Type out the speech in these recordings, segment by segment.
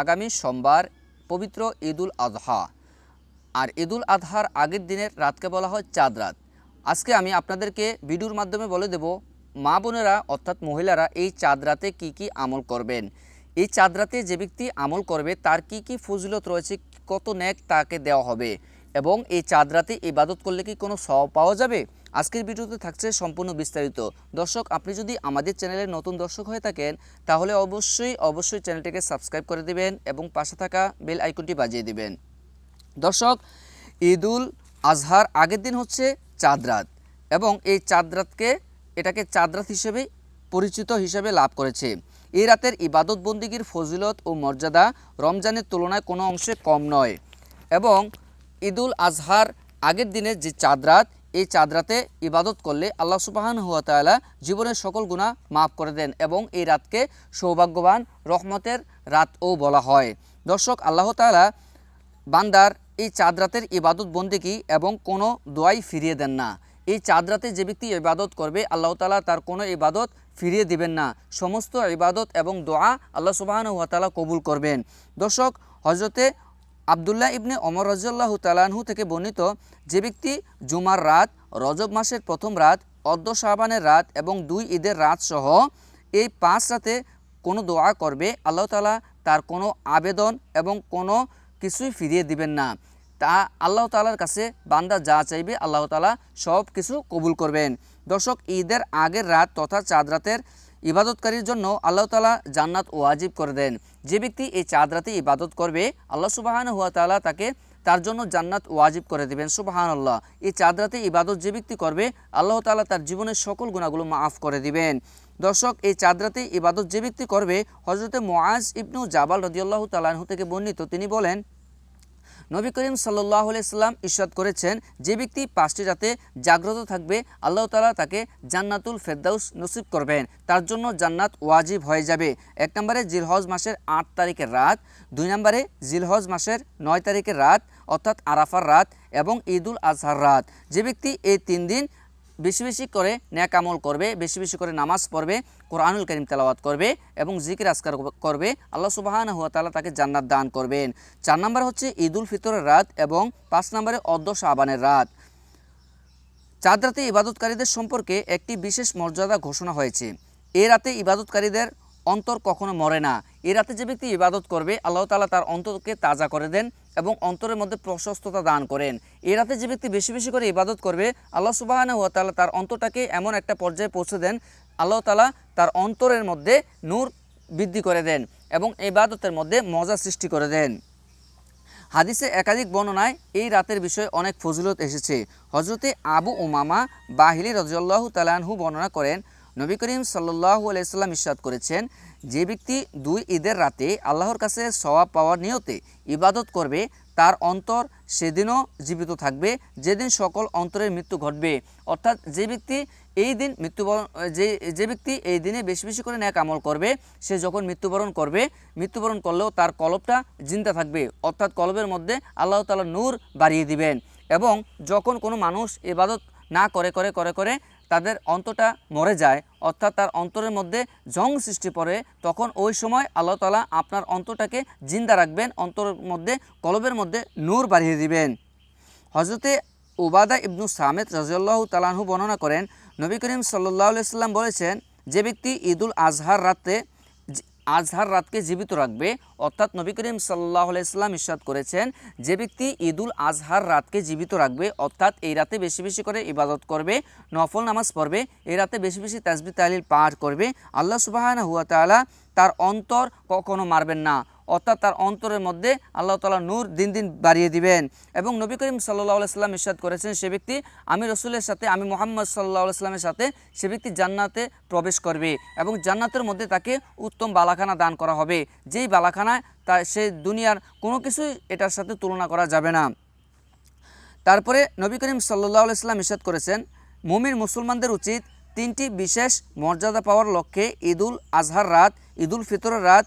আগামী সোমবার পবিত্র ঈদুল আজহা। আর ঈদুল আজহার আগের দিনের রাতকে বলা হয় চাঁদ রাত। আজকে আমি আপনাদেরকে ভিডিওর মাধ্যমে বলে দেব, মা বোনেরা অর্থাৎ মহিলারা এই চাঁদ রাতে কী কী আমল করবেন? এই চাঁদ রাতে যে ব্যক্তি আমল করবে, তার কি কি ফজিলত রয়েছে, কত ন্যাক তাকে দেওয়া হবে? এবং এই চাঁদ রাতে ইবাদত করলে কি কোনো সব পাওয়া যাবে? আজকের ভিডিওতে থাকছে সম্পূর্ণ বিস্তারিত। দর্শক, আপনি যদি আমাদের চ্যানেলের নতুন দর্শক হয়ে থাকেন, তাহলে অবশ্যই অবশ্যই চ্যানেলটিকে সাবস্ক্রাইব করে দিবেন এবং পাশে থাকা বেল আইকনটি বাজিয়ে দিবেন। দর্শক, ঈদুল আজহার আগের দিন হচ্ছে চাঁদরাত এবং এই চাঁদরাতকে এটাকে চাঁদরাত হিসেবে পরিচিত হিসেবে লাভ করেছে। এই রাতের ইবাদত বন্দিগির ফজিলত ও মর্যাদা রমজানের তুলনায় কোনো অংশে কম নয় এবং ঈদুল আজহার আগের দিনের যে চাঁদ রাত এই চাঁদ রাতে ইবাদত করলে আল্লাহ সুবাহান হুয়া তাআলা জীবনের সকল গুণা মাফ করে দেন এবং এই রাতকে সৌভাগ্যবান রহমতের রাতও বলা হয়। দর্শক, আল্লাহ তাআলা বান্দার এই চাঁদ রাতের ইবাদত বন্দিকি এবং কোনো দোয়াই ফিরিয়ে দেন না। এই চাঁদ রাতে যে ব্যক্তি ইবাদত করবে, আল্লাহ তালা তার কোনো ইবাদত ফিরিয়ে দিবেন না। সমস্ত ইবাদত এবং দোয়া আল্লাহ সুবাহান তাআলা কবুল করবেন। দর্শক হজরতে আবদুল্লাহ ইবনে অমর রাজিয়াল্লাহ তালানহু থেকে বর্ণিত যে ব্যক্তি জুমার রাত রজব মাসের প্রথম রাত অর্ধ শাহবানের রাত এবং দুই ঈদের রাত সহ এই পাঁচ রাতে কোনো দোয়া করবে আল্লাহ তালা তার কোনো আবেদন এবং কোনো কিছুই ফিরিয়ে দিবেন না। তা আল্লাহ তালার কাছে বান্দা যা চাইবে আল্লাহ তালা সব কিছু কবুল করবেন। দর্শক, ঈদের আগের রাত তথা চাঁদ রাতের ইবাদতকারীর জন্য আল্লাহ তালা জান্নাত ওয়াজিব করে দেন। যে ব্যক্তি এই চাঁদ রাতে ইবাদত করবে, আল্লাহ সুবাহান হুয়া তালা তাকে তার জন্য জান্নাত ওয়াজিব করে দেবেন সুবাহান আল্লাহ এই চাঁদ রাতে ইবাদত যে ব্যক্তি করবে, আল্লাহ তালা তার জীবনের সকল গুণাগুলো মাফ করে দিবেন। দর্শক, এই চাঁদ রাতে ইবাদত যে ব্যক্তি করবে হজরতে মোয়াজ ইবনু জাবাল রদিয়াল্লাহ তালাহু থেকে বর্ণিত, তিনি বলেন নবী করিম সাল্লাহ সাল্লাম ইস্বাদ করেছেন, যে ব্যক্তি পাঁচটি রাতে জাগ্রত থাকবে, আল্লাহ তালা তাকে জান্নাতুল ফেরদাউস নসিব করবেন। তার জন্য জান্নাত ওয়াজিব হয়ে যাবে। এক নম্বরে জিলহজ মাসের আট তারিখের রাত, দুই নম্বরে জিলহজ মাসের নয় তারিখের রাত, অর্থাৎ আরাফার রাত এবং ঈদুল আজহার রাত। যে ব্যক্তি এই তিন দিন বেশি বেশি করে ন্যাক আমল করবে, বেশি বেশি করে নামাজ পড়বে, কোরআনুল করিম তেলাওয়াত করবে এবং জিকির আসকার করবে, আল্লাহ সুবাহান হুয়া তালা তাকে জান্নাত দান করবেন। চার নম্বর হচ্ছে ঈদুল ফিতরের রাত এবং পাঁচ নম্বরে অর্ধ শাবানের রাত। চাঁদ রাতে ইবাদতকারীদের সম্পর্কে একটি বিশেষ মর্যাদা ঘোষণা হয়েছে। এ রাতে ইবাদতকারীদের অন্তর কখনো মরে না। এ রাতে যে ব্যক্তি ইবাদত করবে, আল্লাহ তালা তার অন্তরকে তাজা করে দেন এবং অন্তরের মধ্যে প্রশস্ততা দান করেন। এ রাতে যে ব্যক্তি বেশি বেশি করে ইবাদত করবে, আল্লাহ সুবাহানা হুয়া তালা তার অন্তরটাকে এমন একটা পর্যায়ে পৌঁছে দেন, আল্লাহ তালা তার অন্তরের মধ্যে নূর বৃদ্ধি করে দেন এবং ইবাদতের মধ্যে মজা সৃষ্টি করে দেন। হাদিসে একাধিক বর্ণনায় এই রাতের বিষয়ে অনেক ফজিলত এসেছে। হজরতে আবু উমামা বাহিলি রজল্লাহ তালানহু বর্ণনা করেন নবী করিম সাল্লাহ আলাইসাল্লাম ইস্বাদ করেছেন, যে ব্যক্তি দুই ঈদের রাতে আল্লাহর কাছে সওয়াব পাওয়ার নিয়তে ইবাদত করবে, তার অন্তর সেদিনও জীবিত থাকবে, যেদিন সকল অন্তরের মৃত্যু ঘটবে। অর্থাৎ যে ব্যক্তি এই দিন মৃত্যুবরণ, যে যে ব্যক্তি এই দিনে বেশি বেশি করে ন্যাক আমল করবে, সে যখন মৃত্যুবরণ করবে, মৃত্যুবরণ করলেও তার কলবটা জিন্দা থাকবে। অর্থাৎ কলবের মধ্যে আল্লাহ তালা নূর বাড়িয়ে দিবেন। এবং যখন কোনো মানুষ ইবাদত না করে করে করে করে তাদের অন্তটা মরে যায়, অর্থাৎ তার অন্তরের মধ্যে জং সৃষ্টি পড়ে, তখন ওই সময় আল্লাহ তালা আপনার অন্তটাকে জিন্দা রাখবেন, অন্তরের মধ্যে, কলবের মধ্যে নূর বাড়িয়ে দিবেন। হজরতে ওবাদা ইবনু সামেদ রাজিয়াল্লাহ তালাহু বর্ণনা করেন, নবী করিম সাল্লাহ সাল্লাম বলেছেন, যে ব্যক্তি ঈদুল আজহার রাতে আজহার রাতকে জীবিত রাখবে, অর্থাৎ নবী করিম সাল্লাহ আলাইসাল্লাম ইস্বাদ করেছেন, যে ব্যক্তি ঈদুল আজহার রাতকে জীবিত রাখবে, অর্থাৎ এই রাতে বেশি বেশি করে ইবাদত করবে, নফল নামাজ পড়বে, এই রাতে বেশি বেশি তাজবি তালিল পাঠ করবে, আল্লাহ সুবাহানা হুয়া তালা তার অন্তর কখনো মারবেন না। অর্থাৎ তার অন্তরের মধ্যে আল্লাহ তালা নূর দিন দিন বাড়িয়ে দিবেন। এবং নবী করিম সাল্লাহ সাল্লাম ইস্বাদ করেছেন, সে ব্যক্তি আমি রসুলের সাথে, আমি মোহাম্মদ সাল্লাহ সাল্লামের সাথে সে ব্যক্তি জান্নাতে প্রবেশ করবে এবং জান্নাতের মধ্যে তাকে উত্তম বালাখানা দান করা হবে। যেই বালাখানায় তা, সে দুনিয়ার কোনো কিছুই এটার সাথে তুলনা করা যাবে না। তারপরে নবী করিম সাল্লাহ সাল্লাম ইস্বাদ করেছেন মুমির মুসলমানদের উচিত তিনটি বিশেষ মর্যাদা পাওয়ার লক্ষ্যে ঈদুল আজহার রাত, ঈদুল ফিতরের রাত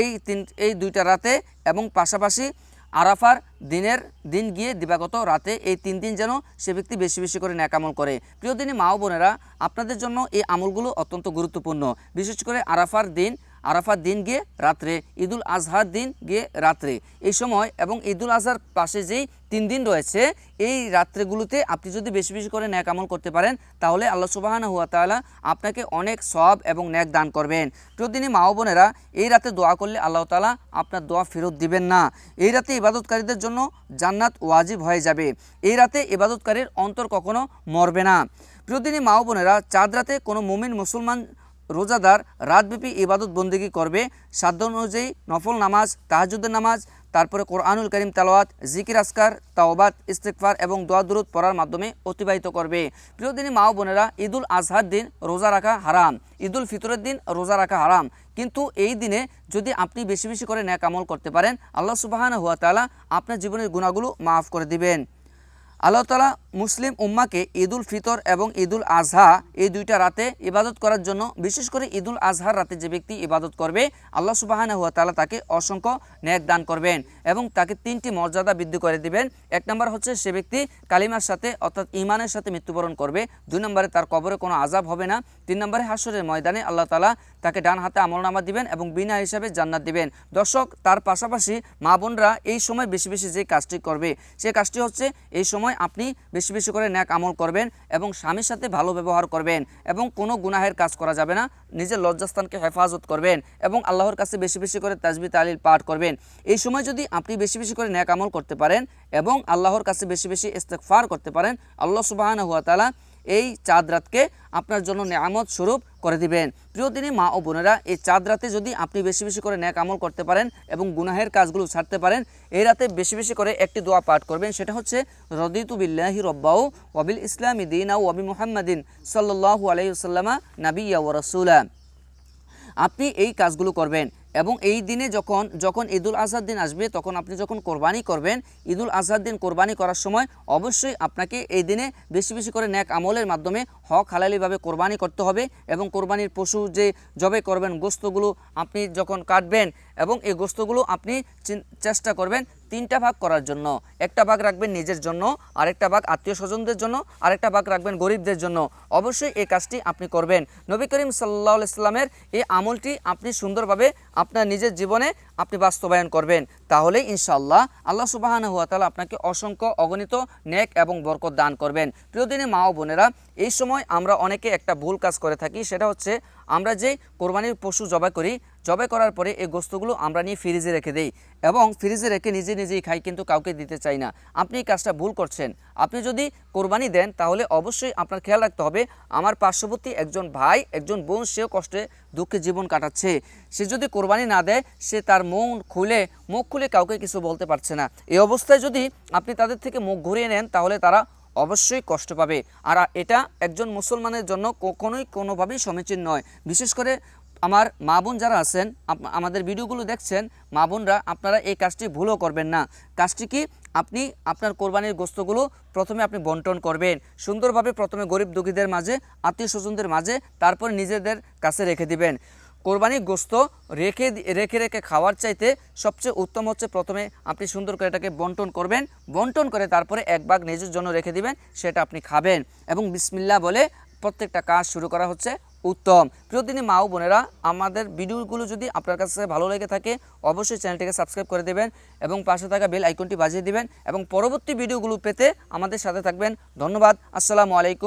এই তিন, এই দুইটা রাতে এবং পাশাপাশি আরাফার দিনের দিন গিয়ে দিবাগত রাতে এই তিন দিন যেন সে ব্যক্তি বেশি বেশি করে ন্যাকামল করে। প্রিয় দিনী মা বোনেরা, আপনাদের জন্য এই আমলগুলো অত্যন্ত গুরুত্বপূর্ণ। বিশেষ করে আরাফার দিন আরাফার দিন গিয়ে রাত্রে, ঈদুল আজহার দিন গিয়ে রাত্রে। এই সময় এবং ঈদুল আজহার পাশে যেই তিন দিন রয়েছে, এই রাত্রেগুলোতে আপনি যদি বেশি বেশি করে ন্যাক আমল করতে পারেন, তাহলে আল্লাহ সুবাহানা হুয়া তাআলা আপনাকে অনেক সব এবং ন্যাক দান করবেন। প্রতিদিনই মা বোনেরা এই রাতে দোয়া করলে আল্লাহ তাআলা আপনার দোয়া ফেরত দিবেন না। এই রাতে ইবাদতকারীদের জন্য জান্নাত ওয়াজিব হয়ে যাবে। এই রাতে ইবাদতকারীর অন্তর কখনো মরবে না। প্রতিদিনই মা বোনেরা চাঁদ রাতে কোনো মুমিন মুসলমান রোজাদার রাতব্যাপী ইবাদত বন্দিগি করবে। সাধ্য অনুযায়ী নফল নামাজ তাহাজুদ্দের নামাজ, তারপরে কোরআনুল করিম তালাওয়াত, জিকির আসকার তাওবাত ইস্তেকফার এবং দোয়া দুরুদ পড়ার মাধ্যমে অতিবাহিত করবে। প্রিয় দিনী মা বোনেরা, ঈদুল আজহার দিন রোজা রাখা হারাম। ঈদুল ফিতরের দিন রোজা রাখা হারাম। কিন্তু এই দিনে যদি আপনি বেশি বেশি করে ন্যাক আমল করতে পারেন, আল্লাহ সুবাহান হুয়া তালা আপনার জীবনের গুণাগুলো মাফ করে দিবেন। আল্লাহ তালা মুসলিম উম্মাকে ঈদুল ফিতর এবং ঈদুল আজহা এই দুইটা রাতে ইবাদত করার জন্য, বিশেষ করে ঈদুল আজহার রাতে যে ব্যক্তি ইবাদত করবে, আল্লাহ সুবাহানা হুয়া তালা তাকে অসংখ্য ন্যাক দান করবেন এবং তাকে তিনটি মর্যাদা বৃদ্ধি করে দিবেন। এক নম্বর হচ্ছে সে ব্যক্তি কালিমার সাথে অর্থাৎ ইমানের সাথে মৃত্যুবরণ করবে। দুই নম্বরে তার কবরে কোনো আজাব হবে না। তিন নম্বরে হাসরের ময়দানে আল্লাহ তালা তাকে ডান হাতে আমলনামা দিবেন এবং বিনা হিসাবে জান্নাত দিবেন। দর্শক, তার পাশাপাশি মা বোনরা এই সময় বেশি বেশি যে কাজটি করবে, সে কাজটি হচ্ছে এই সময় আপনি বেশি বেশি বেশি করে ন্যাক আমল করবেন এবং স্বামীর সাথে ভালো ব্যবহার করবেন এবং কোনো গুনাহের কাজ করা যাবে না। নিজের লজ্জাস্থানকে হেফাজত করবেন এবং আল্লাহর কাছে বেশি বেশি করে তাজবি তালিল পাঠ করবেন। এই সময় যদি আপনি বেশি বেশি করে ন্যাক আমল করতে পারেন এবং আল্লাহর কাছে বেশি বেশি ইস্তেকফার করতে পারেন, আল্লাহ সুবাহান হুয়া তালা এই চাঁদ রাতকে আপনার জন্য নেয়ামত স্বরূপ করে দিবেন। প্রিয় দিনী, মা ও বোনেরা, এই চাঁদ রাতে যদি আপনি বেশি বেশি করে ন্যাক আমল করতে পারেন এবং গুনাহের কাজগুলো ছাড়তে পারেন, এই রাতে বেশি বেশি করে একটি দোয়া পাঠ করবেন। সেটা হচ্ছে, রদিতু বিল্লাহি রব্বাউ ওয়াবিল ইসলামী দিন আউ ওয়াবি মুহাম্মাদিন সাল্লাহু আলাইসাল্লামা নাবিয়া ও রসুলা। আপনি এই কাজগুলো করবেন। এবং এই দিনে যখন যখন ঈদুল আজহার দিন আসবে, তখন আপনি যখন কোরবানি করবেন, ঈদুল আজহার দিন কোরবানি করার সময় অবশ্যই আপনাকে এই দিনে বেশি বেশি করে ন্যাক আমলের মাধ্যমে হক হালালিভাবে কোরবানি করতে হবে এবং কোরবানির পশু যে জবে করবেন, গোস্তগুলো আপনি যখন কাটবেন এবং এই গোস্তগুলো আপনি চেষ্টা করবেন তিনটা ভাগ করার জন্য। একটা ভাগ রাখবেন নিজের জন্য, আরেকটা ভাগ আত্মীয় স্বজনদের জন্য, আরেকটা ভাগ রাখবেন গরিবদের জন্য। অবশ্যই এই কাজটি আপনি করবেন। নবী করিম সাল্লাহ ইসলামের এই আমলটি আপনি সুন্দরভাবে আপনার নিজের জীবনে আপনি বাস্তবায়ন করবেন। তাহলেই ইনশাআল্লাহ আল্লাহ সুবাহান হুয়া তালা আপনাকে অসংখ্য অগণিত নেক এবং বরকত দান করবেন। প্রিয়দিনে মা ও বোনেরা, এই সময় আমরা অনেকে একটা ভুল কাজ করে থাকি, সেটা হচ্ছে আমরা যে কোরবানির পশু জবাই করি, জবাই করার পরে এই গোস্তগুলো আমরা নিয়ে ফ্রিজে রেখে দেই এবং ফ্রিজে রেখে নিজে নিজেই খাই কিন্তু কাউকে দিতে চাই না। আপনি এই কাজটা ভুল করছেন। আপনি যদি কোরবানি দেন, তাহলে অবশ্যই আপনার খেয়াল রাখতে হবে, আমার পার্শ্ববর্তী একজন ভাই, একজন বোন, সেও কষ্টে দুঃখে জীবন কাটাচ্ছে। সে যদি কোরবানি না দেয়, সে তার মন খুলে, মুখ খুলে কাউকে কিছু বলতে পারছে না। এই অবস্থায় যদি আপনি তাদের থেকে মুখ ঘুরিয়ে নেন, তাহলে তারা অবশ্যই কষ্ট পাবে। আর এটা একজন মুসলমানের জন্য কখনোই কোনোভাবেই সমীচীন নয়। বিশেষ করে আমার মা বোন যারা আছেন আমাদের ভিডিওগুলো দেখছেন, মা বোনরা আপনারা এই কাজটি ভুলও করবেন না। কাজটি কি? আপনি আপনার কোরবানির গোস্তগুলো প্রথমে আপনি বন্টন করবেন। সুন্দরভাবে প্রথমে গরিব দুঃখীদের মাঝে, আত্মীয় স্বজনদের মাঝে, তারপর নিজেদের কাছে রেখে দিবেন। কোরবানির গোস্ত রেখে রেখে রেখে খাওয়ার চাইতে সবচেয়ে উত্তম হচ্ছে প্রথমে আপনি সুন্দর করে এটাকে বন্টন করবেন। বন্টন করে তারপরে এক ভাগ নিজের জন্য রেখে দিবেন, সেটা আপনি খাবেন। এবং বিসমিল্লা বলে প্রত্যেকটা কাজ শুরু করা হচ্ছে উত্তম। প্রিয়দিনী মা ও বোনেরা, আমাদের ভিডিওগুলো যদি আপনার কাছে ভালো লেগে থাকে, অবশ্যই চ্যানেলটিকে সাবস্ক্রাইব করে দেবেন এবং পাশে থাকা বেল আইকনটি বাজিয়ে দিবেন। এবং পরবর্তী ভিডিওগুলো পেতে আমাদের সাথে থাকবেন। ধন্যবাদ, আসসালামু আলাইকুম।